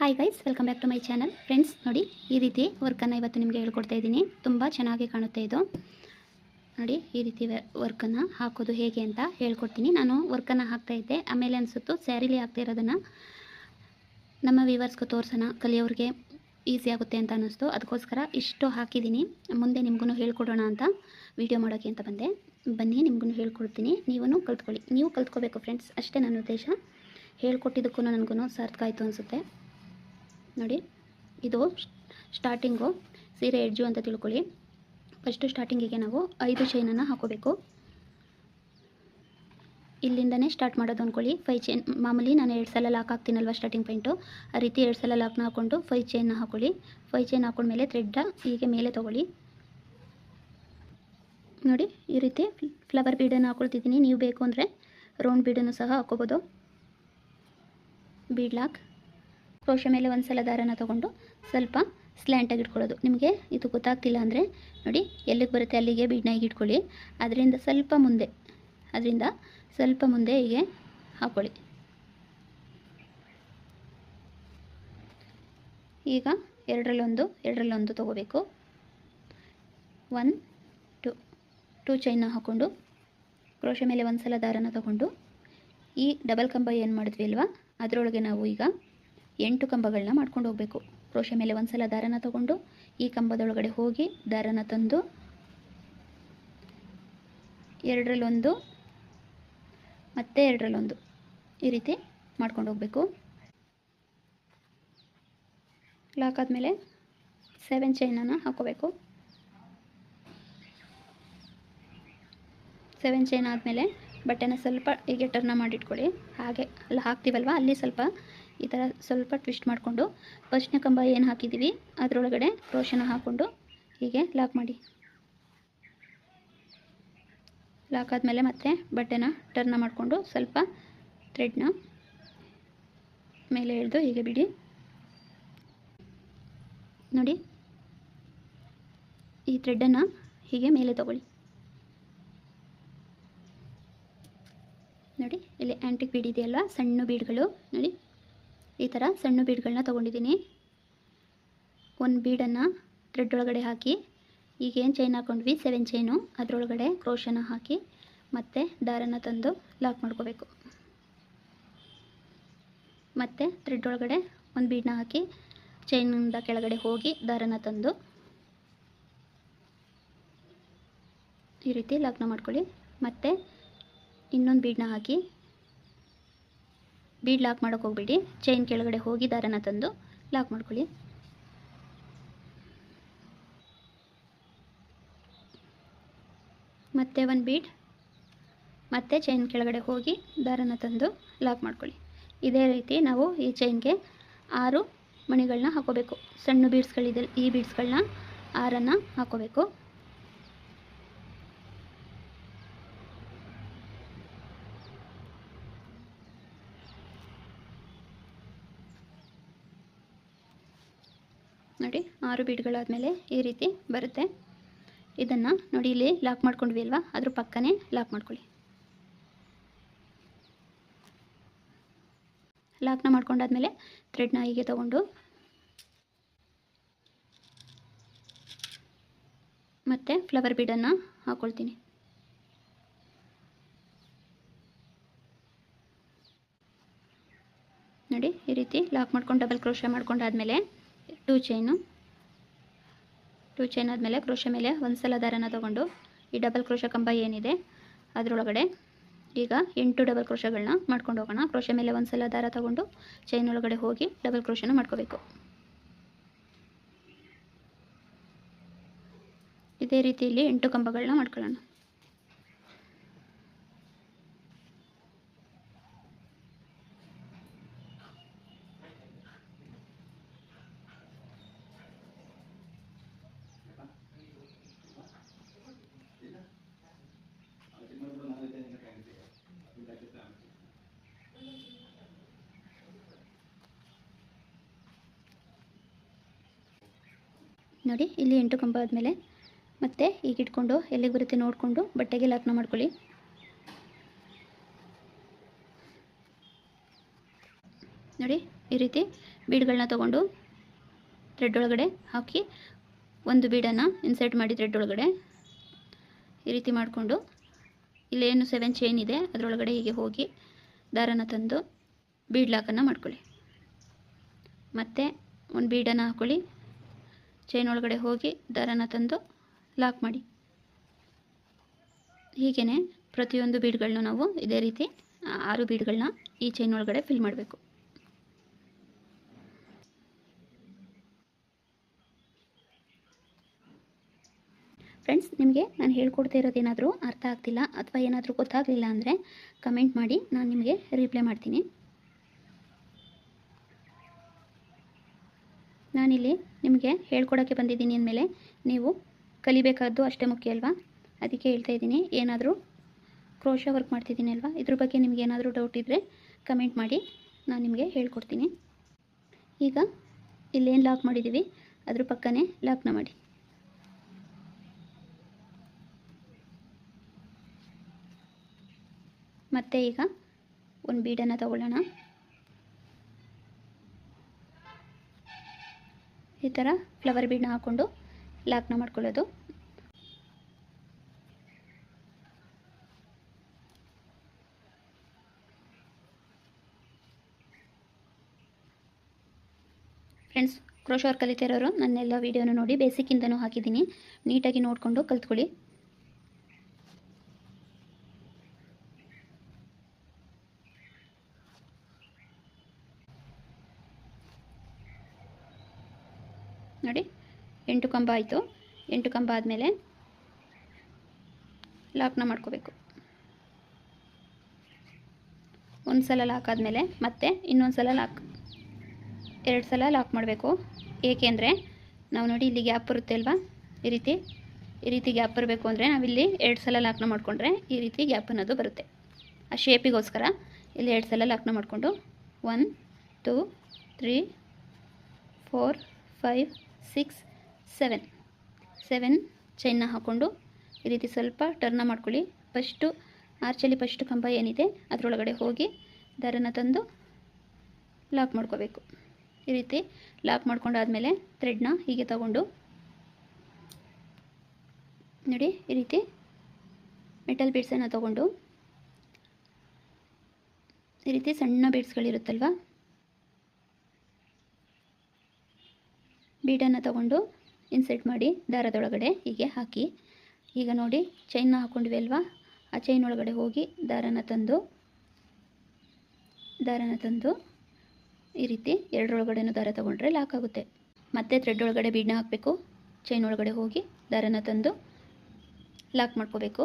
Hi guys welcome back to my channel friends ನೋಡಿ, ಈ ರೀತಿ ವರ್ಕನ್ನು ಇವತ್ತು ನಿಮಗೆ ಹೇಳ್ಕೊಡ್ತಾ ಇದ್ದೀನಿ. ತುಂಬ ಚೆನ್ನಾಗಿ ಕಾಣುತ್ತೆ ಇದು. ನೋಡಿ, ಈ ರೀತಿ ವರ್ಕನ್ನು ಹಾಕೋದು ಹೇಗೆ ಅಂತ ಹೇಳ್ಕೊಡ್ತೀನಿ. ನಾನು ವರ್ಕನ್ನು ಹಾಕ್ತಾ ಇದ್ದೆ. ಆಮೇಲೆ ಅನಿಸುತ್ತು ಸ್ಯಾರಿಲಿ ಹಾಕ್ತಾ ಇರೋದನ್ನು ನಮ್ಮ ವ್ಯೂವರ್ಸ್ಗೂ ತೋರಿಸೋಣ. ಕಲಿಯೋರಿಗೆ ಈಸಿ ಆಗುತ್ತೆ ಅಂತ ಅನ್ನಿಸ್ತು. ಅದಕ್ಕೋಸ್ಕರ ಇಷ್ಟು ಹಾಕಿದ್ದೀನಿ. ಮುಂದೆ ನಿಮಗೂ ಹೇಳ್ಕೊಡೋಣ ಅಂತ ವಿಡಿಯೋ ಮಾಡೋಕ್ಕೆ ಅಂತ ಬಂದೆ. ಬನ್ನಿ ನಿಮಗೂ ಹೇಳ್ಕೊಡ್ತೀನಿ. ನೀವೂ ಕಲ್ತ್ಕೊಳ್ಳಿ. ನೀವು ಕಲ್ತ್ಕೋಬೇಕು ಫ್ರೆಂಡ್ಸ್ ಅಷ್ಟೇ ನನ್ನ ಉದ್ದೇಶ. ಹೇಳ್ಕೊಟ್ಟಿದ್ದಕ್ಕೂ ನನಗೂ ಸಾರ್ಥಕ ಆಯಿತು ಅನಿಸುತ್ತೆ. ನೋಡಿ, ಇದು ಸ್ಟಾರ್ಟಿಂಗು ಸೀರೆ ಎಡ್ಜು ಅಂತ ತಿಳ್ಕೊಳ್ಳಿ. ಫಸ್ಟು ಸ್ಟಾರ್ಟಿಂಗಿಗೆ ನಾವು ಐದು ಚೈನನ್ನು ಹಾಕೋಬೇಕು. ಇಲ್ಲಿಂದನೇ ಸ್ಟಾರ್ಟ್ ಮಾಡೋದು ಅಂದ್ಕೊಳ್ಳಿ ಫೈ ಚೈನ್ ಮಾಮೂಲಿ ನಾನು ಎರಡು ಸಲ ಲಾಕ್ ಹಾಕ್ತೀನಲ್ವ ಸ್ಟಾರ್ಟಿಂಗ್ ಪಾಯಿಂಟು ಆ ರೀತಿ ಎರಡು ಸಲ ಲಾಕ್ನ ಹಾಕ್ಕೊಂಡು ಫೈ ಚೈನ್ನ ಹಾಕೊಳ್ಳಿ. ಫೈ ಚೈನ್ ಹಾಕೊಂಡ್ಮೇಲೆ ಥ್ರೆಡ್ಡ ಹೀಗೆ ಮೇಲೆ ತೊಗೊಳ್ಳಿ. ನೋಡಿ, ಈ ರೀತಿ ಫ್ಲವರ್ ಬೀಡನ್ನು ಹಾಕೊಳ್ತಿದ್ದೀನಿ. ನೀವು ಬೇಕು ಅಂದರೆ ರೌಂಡ್ ಬೀಡನ್ನು ಸಹ ಹಾಕೋಬೋದು. ಬೀಡ್ ಲಾಕ್ ಕ್ರೋಶ ಮೇಲೆ ಒಂದು ಸಲ ದಾರನ ತೊಗೊಂಡು ಸ್ವಲ್ಪ ಸ್ಲ್ಯಾಂಟಾಗಿ ಇಟ್ಕೊಳ್ಳೋದು. ನಿಮಗೆ ಇದು ಗೊತ್ತಾಗ್ತಿಲ್ಲ ಅಂದರೆ ನೋಡಿ ಎಲ್ಲಿಗೆ ಬರುತ್ತೆ ಅಲ್ಲಿಗೆ ಬೀಡ್ನಾಗಿ ಇಟ್ಕೊಳ್ಳಿ. ಅದರಿಂದ ಸ್ವಲ್ಪ ಮುಂದೆ, ಅದರಿಂದ ಸ್ವಲ್ಪ ಮುಂದೆ ಹೀಗೆ ಹಾಕ್ಕೊಳ್ಳಿ ಈಗ ಎರಡರಲ್ಲೊಂದು ಎರಡರಲ್ಲೊಂದು ತೊಗೋಬೇಕು. ಒನ್ ಟು ಟೂ ಚೈನ ಹಾಕ್ಕೊಂಡು ಕ್ರೋಶ ಮೇಲೆ ಒಂದು ಸಲ ದಾರನ ತಗೊಂಡು ಈ ಡಬಲ್ ಕಂಬ ಏನು ಮಾಡಿದ್ವಿ ಅಲ್ವಾ? ಅದರೊಳಗೆ ನಾವು ಈಗ ಎಂಟು ಕಂಬಗಳನ್ನ ಮಾಡ್ಕೊಂಡು ಹೋಗಬೇಕು. ಕ್ರೋಶೆ ಮೇಲೆ ಒಂದ್ಸಲ ದಾರನ ತಗೊಂಡು ಈ ಕಂಬದೊಳಗಡೆ ಹೋಗಿ ದಾರನ ತಂದು ಎರಡರಲ್ಲೊಂದು ಮತ್ತೆ ಎರಡರಲ್ಲೊಂದು ಈ ರೀತಿ ಮಾಡ್ಕೊಂಡು ಹೋಗಬೇಕು. ಲಾಕ್ ಆದಮೇಲೆ ಸೆವೆನ್ ಚೈನನ್ನು ಹಾಕೋಬೇಕು. ಸೆವೆನ್ ಚೈನ್ ಆದಮೇಲೆ ಬಟ್ಟೆನ ಸ್ವಲ್ಪ ಹೀಗೆ ಟರ್ನ ಮಾಡಿಟ್ಕೊಳ್ಳಿ. ಹಾಗೆ ಅಲ್ಲಿ ಹಾಕ್ತೀವಲ್ವ? ಅಲ್ಲಿ ಸ್ವಲ್ಪ ಈ ಥರ ಸ್ವಲ್ಪ ಟ್ವಿಸ್ಟ್ ಮಾಡಿಕೊಂಡು ಫಸ್ಟ್ನ ಕಂಬ ಏನು ಹಾಕಿದ್ದೀವಿ ಅದರೊಳಗಡೆ ಕ್ರೋಶನ ಹಾಕ್ಕೊಂಡು ಹೀಗೆ ಲಾಕ್ ಮಾಡಿ. ಲಾಕ್ ಆದಮೇಲೆ ಮತ್ತೆ ಬಟ್ಟೆನ ಟರ್ನ ಮಾಡಿಕೊಂಡು ಸ್ವಲ್ಪ ಥ್ರೆಡ್ನ ಮೇಲೆ ಎಳೆದು ಹೀಗೆ ಬಿಡಿ. ನೋಡಿ, ಈ ಥ್ರೆಡ್ಡನ್ನು ಹೀಗೆ ಮೇಲೆ ತಗೊಳ್ಳಿ. ನೋಡಿ, ಇಲ್ಲಿ ಆ್ಯಂಟಿಕ್ ಬೀಡ್ ಇದೆಯಲ್ಲ, ಸಣ್ಣ ಬೀಡ್ಗಳು ನೋಡಿ ಈ ಥರ ಸಣ್ಣ ಬೀಡ್ಗಳನ್ನ ತೊಗೊಂಡಿದ್ದೀನಿ. ಒಂದು ಬೀಡನ್ನು ಥ್ರೆಡ್ ಒಳಗಡೆ ಹಾಕಿ, ಈಗೇನು ಚೈನ್ ಹಾಕ್ಕೊಂಡ್ವಿ ಸೆವೆನ್ ಚೈನು. ಅದರೊಳಗಡೆ ಕ್ರೋಶನ ಹಾಕಿ ಮತ್ತೆ ದಾರನ ತಂದು ಲಾಕ್ ಮಾಡ್ಕೋಬೇಕು. ಮತ್ತೆ ಥ್ರೆಡ್ ಒಳಗಡೆ ಒಂದು ಬೀಡನ್ನ ಹಾಕಿ ಚೈನಿಂದ ಕೆಳಗಡೆ ಹೋಗಿ ದಾರನ ತಂದು ಈ ರೀತಿ ಲಾಕ್ನ ಮಾಡ್ಕೊಳ್ಳಿ. ಮತ್ತೆ ಇನ್ನೊಂದು ಬೀಡನ್ನ ಹಾಕಿ ಬೀಡ್ ಲಾಕ್ ಮಾಡೋಕೆ ಹೋಗ್ಬೇಡಿ. ಚೈನ್ ಕೆಳಗಡೆ ಹೋಗಿ ದಾರನ ತಂದು ಲಾಕ್ ಮಾಡ್ಕೊಳ್ಳಿ. ಮತ್ತೆ ಒಂದು ಬೀಡ್. ಮತ್ತೆ ಚೈನ್ ಕೆಳಗಡೆ ಹೋಗಿ ದಾರನ ತಂದು ಲಾಕ್ ಮಾಡ್ಕೊಳ್ಳಿ. ಇದೇ ರೀತಿ ನಾವು ಈ ಚೈನ್ಗೆ ಆರು ಮಣಿಗಳನ್ನ ಹಾಕೋಬೇಕು. ಸಣ್ಣ ಬೀಡ್ಸ್ಗಳಿದೆ, ಈ ಬೀಡ್ಸ್ಗಳನ್ನ ಆರನ್ನು ಹಾಕೋಬೇಕು. ನೋಡಿ, ಆರು ಬೀಡ್ಗಳಾದಮೇಲೆ ಈ ರೀತಿ ಬರುತ್ತೆ. ಇದನ್ನು ನೋಡಿ, ಇಲ್ಲಿ ಲಾಕ್ ಮಾಡ್ಕೊಂಡ್ವಿ ಅಲ್ವಾ? ಅದ್ರ ಪಕ್ಕನೇ ಲಾಕ್ ಮಾಡ್ಕೊಳ್ಳಿ. ಲಾಕ್ನ ಮಾಡ್ಕೊಂಡಾದ್ಮೇಲೆ ಥ್ರೆಡ್ನ ಹೀಗೆ ತಗೊಂಡು ಮತ್ತೆ ಫ್ಲವರ್ ಬೀಡನ್ನು ಹಾಕ್ಕೊಳ್ತೀನಿ ನೋಡಿ, ಈ ರೀತಿ ಲಾಕ್ ಮಾಡ್ಕೊಂಡು ಡಬಲ್ ಕ್ರೋಶ ಮಾಡ್ಕೊಂಡಾದ್ಮೇಲೆ ಟೂ ಚೈನು ಟೂ ಚೈನ್ ಆದಮೇಲೆ ಕ್ರೋಶ ಮೇಲೆ ಒಂದು ಸಲ ದಾರನ ತೊಗೊಂಡು ಈ ಡಬಲ್ ಕ್ರೋಶ ಕಂಬ ಏನಿದೆ, ಅದರೊಳಗಡೆ ಈಗ ಎಂಟು ಡಬಲ್ ಕ್ರೋಶಗಳನ್ನ ಮಾಡ್ಕೊಂಡು ಹೋಗೋಣ. ಕ್ರೋಶ ಮೇಲೆ ಒಂದು ಸಲ ದಾರ ತೊಗೊಂಡು ಚೈನ್ ಒಳಗಡೆ ಹೋಗಿ ಡಬಲ್ ಕ್ರೋಶನ ಮಾಡ್ಕೋಬೇಕು. ಇದೇ ರೀತಿಯಲ್ಲಿ ಎಂಟು ಕಂಬಗಳನ್ನ ಮಾಡ್ಕೊಳ್ಳೋಣ. ನೋಡಿ, ಇಲ್ಲಿ ಎಂಟು ಕಂಬ ಆದಮೇಲೆ. ಮತ್ತೆ ಈಗ ಇಟ್ಕೊಂಡು, ಎಲ್ಲಿಗೆ ಬರುತ್ತೆ ನೋಡಿಕೊಂಡು, ಬಟ್ಟೆಗೆ ಲಾಕ್ನ ಮಾಡ್ಕೊಳ್ಳಿ. ನೋಡಿ, ಈ ರೀತಿ ಬೀಡ್ಗಳನ್ನ ತೊಗೊಂಡು ಥ್ರೆಡ್ ಒಳಗಡೆ ಹಾಕಿ, ಒಂದು ಬೀಡನ್ನು ಇನ್ಸರ್ಟ್ ಮಾಡಿ ಥ್ರೆಡ್ ಒಳಗಡೆ. ಈ ರೀತಿ ಮಾಡಿಕೊಂಡು ಇಲ್ಲೇನು ಸೆವೆನ್ ಚೈನ್ ಇದೆ, ಅದರೊಳಗಡೆ ಹೀಗೆ ಹೋಗಿ ದಾರನ ತಂದು ಬೀಡ್ ಲಾಕನ್ನು ಮಾಡ್ಕೊಳ್ಳಿ. ಮತ್ತೆ ಒಂದು ಬೀಡನ್ನು ಹಾಕ್ಕೊಳ್ಳಿ ಚೈನ್ ಒಳಗಡೆ ಹೋಗಿ ದಾರನ ತಂದು ಲಾಕ್ ಮಾಡಿ. ಹೀಗೇ ಪ್ರತಿಯೊಂದು ಬೀಡ್ಗಳನ್ನೂ ನಾವು ಇದೇ ರೀತಿ ಆರು ಬೀಡ್ಗಳನ್ನ ಈ ಚೈನ್ ಒಳಗಡೆ ಫಿಲ್ ಮಾಡಬೇಕು. ಫ್ರೆಂಡ್ಸ್, ನಿಮಗೆ ನಾನು ಹೇಳ್ಕೊಡ್ತಾ ಇರೋದೇನಾದರೂ ಅರ್ಥ ಆಗ್ತಿಲ್ಲ ಅಥವಾ ಏನಾದರೂ ಗೊತ್ತಾಗಲಿಲ್ಲ ಅಂದರೆ ಕಮೆಂಟ್ ಮಾಡಿ, ನಾನು ನಿಮಗೆ ರಿಪ್ಲೈ ಮಾಡ್ತೀನಿ. ನಾನಿಲ್ಲಿ ನಿಮಗೆ ಹೇಳ್ಕೊಡೋಕ್ಕೆ ಬಂದಿದ್ದೀನಿ ಅಂದಮೇಲೆ ನೀವು ಕಲಿಬೇಕಾದ್ದು ಅಷ್ಟೇ ಮುಖ್ಯ ಅಲ್ವಾ? ಅದಕ್ಕೆ ಹೇಳ್ತಾ ಇದ್ದೀನಿ. ಏನಾದರೂ ಕ್ರೋಶ ವರ್ಕ್ ಮಾಡ್ತಿದ್ದೀನಿ ಅಲ್ವಾ? ಇದ್ರ ಬಗ್ಗೆ ನಿಮ್ಗೆ ಏನಾದರೂ ಡೌಟ್ ಇದ್ದರೆ ಕಮೆಂಟ್ ಮಾಡಿ. ನಾನು ನಿಮಗೆ ಹೇಳ್ಕೊಡ್ತೀನಿ. ಈಗ ಇಲ್ಲೇನು ಲಾಕ್ ಮಾಡಿದ್ದೀವಿ ಅದ್ರ ಪಕ್ಕನೇ ಲಾಕ್ನ ಮಾಡಿ. ಮತ್ತೆ ಈಗ ಒಂದು ಬೀಡನ್ನು ತಗೊಳ್ಳೋಣ. ಈ ಥರ ಫ್ಲವರ್ ಬೀಡನ್ನ ಹಾಕ್ಕೊಂಡು ಲಾಕ್ನ ಮಾಡ್ಕೊಳ್ಳೋದು. ಫ್ರೆಂಡ್ಸ್ ಕ್ರೋಶ ವರ್ಕ್ ಕಲಿತಿರೋರು, ನನ್ನೆಲ್ಲ ವೀಡಿಯೋನ ನೋಡಿ ಬೇಸಿಕ್ಕಿಂದನೂ ಹಾಕಿದ್ದೀನಿ. ನೀಟಾಗಿ ನೋಡಿಕೊಂಡು ಕಲ್ತ್ಕೊಳ್ಳಿ. ನೋಡಿ, ಎಂಟು ಕಂಬ ಆಯಿತು. ಎಂಟು ಕಂಬ ಆದಮೇಲೆ ಲಾಕ್ನ ಮಾಡ್ಕೋಬೇಕು. ಒಂದು ಸಲ ಲಾಕ್ ಆದಮೇಲೆ ಮತ್ತೆ ಇನ್ನೊಂದು ಸಲ ಲಾಕ್ ಎರಡು ಸಲ ಲಾಕ್ ಮಾಡಬೇಕು ಏಕೆಂದರೆ ನಾವು ನೋಡಿ ಇಲ್ಲಿ ಗ್ಯಾಪ್ ಬರುತ್ತೆ ಅಲ್ವಾ? ಈ ರೀತಿ ಈ ರೀತಿ ಗ್ಯಾಪ್ ಬರಬೇಕು ಅಂದರೆ ನಾವಿಲ್ಲಿ ಎರಡು ಸಲ ಲಾಕ್ನ ಮಾಡಿಕೊಂಡ್ರೆ ಈ ರೀತಿ ಗ್ಯಾಪ್ ಅನ್ನೋದು ಬರುತ್ತೆ. ಆ ಶೇಪಿಗೋಸ್ಕರ ಇಲ್ಲಿ ಎರಡು ಸಲ ಲಾಕ್ನ ಮಾಡಿಕೊಂಡು one two three four five six, seven. Seven ಚೈನ್ನ ಹಾಕ್ಕೊಂಡು ಈ ರೀತಿ ಸ್ವಲ್ಪ ಟರ್ನ ಮಾಡ್ಕೊಳ್ಳಿ. ಫಸ್ಟು ಆರ್ಚಲ್ಲಿ ಫಸ್ಟ್ ಕಂಬ ಏನಿದೆ, ಅದರೊಳಗಡೆ ಹೋಗಿ ದಾರನ ತಂದು ಲಾಕ್ ಮಾಡ್ಕೋಬೇಕು. ಈ ರೀತಿ ಲಾಕ್ ಮಾಡ್ಕೊಂಡಾದ್ಮೇಲೆ ಥ್ರೆಡ್ನ ಹೀಗೆ ತಗೊಂಡು ನೋಡಿ, ಈ ರೀತಿ ಮೆಟಲ್ ಬೀಡ್ಸನ್ನು ತಗೊಂಡು ಈ ರೀತಿ ಸಣ್ಣ ಬೀಡ್ಸ್ಗಳಿರುತ್ತಲ್ವ ಬೀಡನ್ನು ತಗೊಂಡು ಇನ್ಸರ್ಟ್ ಮಾಡಿ ದಾರದೊಳಗಡೆ ಹೀಗೆ ಹಾಕಿ. ಈಗ ನೋಡಿ ಚೈನ್ನ ಹಾಕ್ಕೊಂಡ್ವಿ ಅಲ್ವಾ? ಆ ಚೈನ್ ಒಳಗಡೆ ಹೋಗಿ ದಾರನ ತಂದು ದಾರನ ತಂದು ಈ ರೀತಿ ಎರಡರೊಳಗಡೆನೂ ದಾರ ತಗೊಂಡ್ರೆ ಲಾಕ್ ಆಗುತ್ತೆ. ಮತ್ತೆ ಥ್ರೆಡ್ ಒಳಗಡೆ ಬೀಡನ್ನ ಹಾಕಬೇಕು. ಚೈನ್ ಒಳಗಡೆ ಹೋಗಿ ದಾರನ ತಂದು ಲಾಕ್ ಮಾಡ್ಕೋಬೇಕು.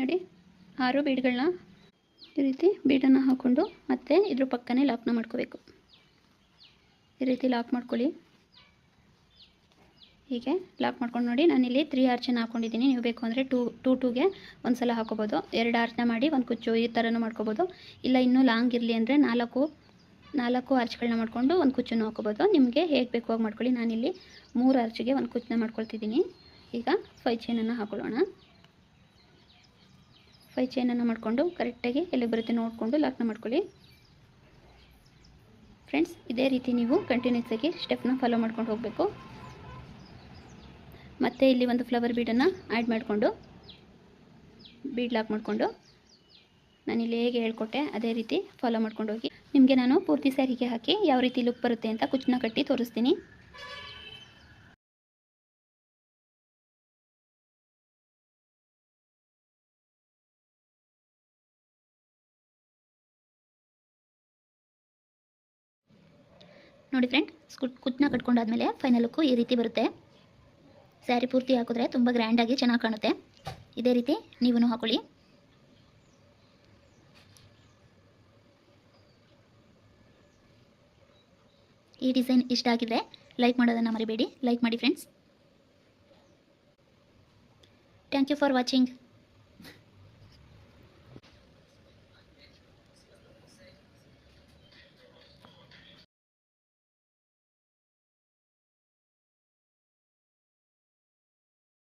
ನೋಡಿ, ಆರು ಬೀಡ್ಗಳನ್ನ ಈ ರೀತಿ ಬೀಡನ್ನು ಹಾಕ್ಕೊಂಡು ಮತ್ತೆ ಇದ್ರ ಪಕ್ಕನೇ ಲಾಕ್ನ ಮಾಡ್ಕೋಬೇಕು. ಈ ರೀತಿ ಲಾಕ್ ಮಾಡ್ಕೊಳ್ಳಿ. ಹೀಗೆ ಲಾಕ್ ಮಾಡ್ಕೊಂಡು ನೋಡಿ, ನಾನಿಲ್ಲಿ ತ್ರೀ ಆರ್ಚನ್ನ ಹಾಕ್ಕೊಂಡಿದ್ದೀನಿ ನೀವು ಬೇಕು ಅಂದರೆ ಟೂ ಟೂ ಟೂಗೆ ಒಂದು ಸಲ ಹಾಕೋಬೋದು. ಎರಡು ಆರ್ಚನ್ನ ಮಾಡಿ ಒಂದು ಕುಚ್ಚು ಈ ಥರನೂ ಮಾಡ್ಕೋಬೋದು. ಇಲ್ಲ ಇನ್ನೂ ಲಾಂಗ್ ಇರಲಿ ಅಂದರೆ ನಾಲ್ಕು ನಾಲ್ಕು ಆರ್ಚ್ಗಳನ್ನ ಮಾಡಿಕೊಂಡು ಒಂದು ಕುಚ್ಚನ್ನು ಹಾಕೋಬೋದು. ನಿಮಗೆ ಹೇಗೆ ಬೇಕು ಹಾಗೆ ಮಾಡ್ಕೊಳ್ಳಿ. ನಾನಿಲ್ಲಿ ಮೂರು ಆರ್ಚಿಗೆ ಒಂದು ಕುಚ್ಚನ್ನ ಮಾಡ್ಕೊಳ್ತಿದ್ದೀನಿ. ಈಗ ಫೈ ಚೈನನ್ನು ಹಾಕೊಳ್ಳೋಣ. ಫೈ ಚೈನನ್ನು ಮಾಡಿಕೊಂಡು ಕರೆಕ್ಟಾಗಿ ಎಲ್ಲಿ ಬರುತ್ತೆ ನೋಡಿಕೊಂಡು ಲಾಕ್ನ ಮಾಡ್ಕೊಳ್ಳಿ. ಫ್ರೆಂಡ್ಸ್ ಇದೇ ರೀತಿ ನೀವು ಕಂಟಿನ್ಯೂಸ್ ಆಗಿ ಸ್ಟೆಪ್ನ ಫಾಲೋ ಮಾಡ್ಕೊಂಡು ಹೋಗಬೇಕು. ಮತ್ತೆ ಇಲ್ಲಿ ಒಂದು ಫ್ಲವರ್ ಬೀಡನ್ನು ಆ್ಯಡ್ ಮಾಡಿಕೊಂಡು ಬೀಡ್ ಲಾಕ್ ಮಾಡಿಕೊಂಡು ನಾನಿಲ್ಲಿ ಹೇಗೆ ಹೇಳ್ಕೊಟ್ಟೆ, ಅದೇ ರೀತಿ ಫಾಲೋ ಮಾಡ್ಕೊಂಡು ಹೋಗಿ. ನಿಮಗೆ ನಾನು ಪೂರ್ತಿ ಸ್ಯಾರಿಗೆ ಹಾಕಿ ಯಾವ ರೀತಿ ಲುಕ್ ಬರುತ್ತೆ ಅಂತ ಕುಚ್ಚನ್ನ ಕಟ್ಟಿ ತೋರಿಸ್ತೀನಿ. ನೋಡಿ ಫ್ರೆಂಡ್ ಕುಚ್ಚನ್ನ ಕಟ್ಕೊಂಡಾದ್ಮೇಲೆ ಫೈನಲ್ ಲುಕ್ಕು ಈ ರೀತಿ ಬರುತ್ತೆ. ಸ್ಯಾರಿ ಪೂರ್ತಿ ಹಾಕಿದ್ರೆ ತುಂಬ ಗ್ರ್ಯಾಂಡಾಗಿ ಚೆನ್ನಾಗಿ ಕಾಣುತ್ತೆ. ಇದೇ ರೀತಿ ನೀವೂ ಹಾಕೊಳ್ಳಿ. ಈ ಡಿಸೈನ್ ಇಷ್ಟ ಆಗಿದ್ರೆ ಲೈಕ್ ಮಾಡೋದನ್ನು ಮರಿಬೇಡಿ. ಲೈಕ್ ಮಾಡಿ friends thank you for watching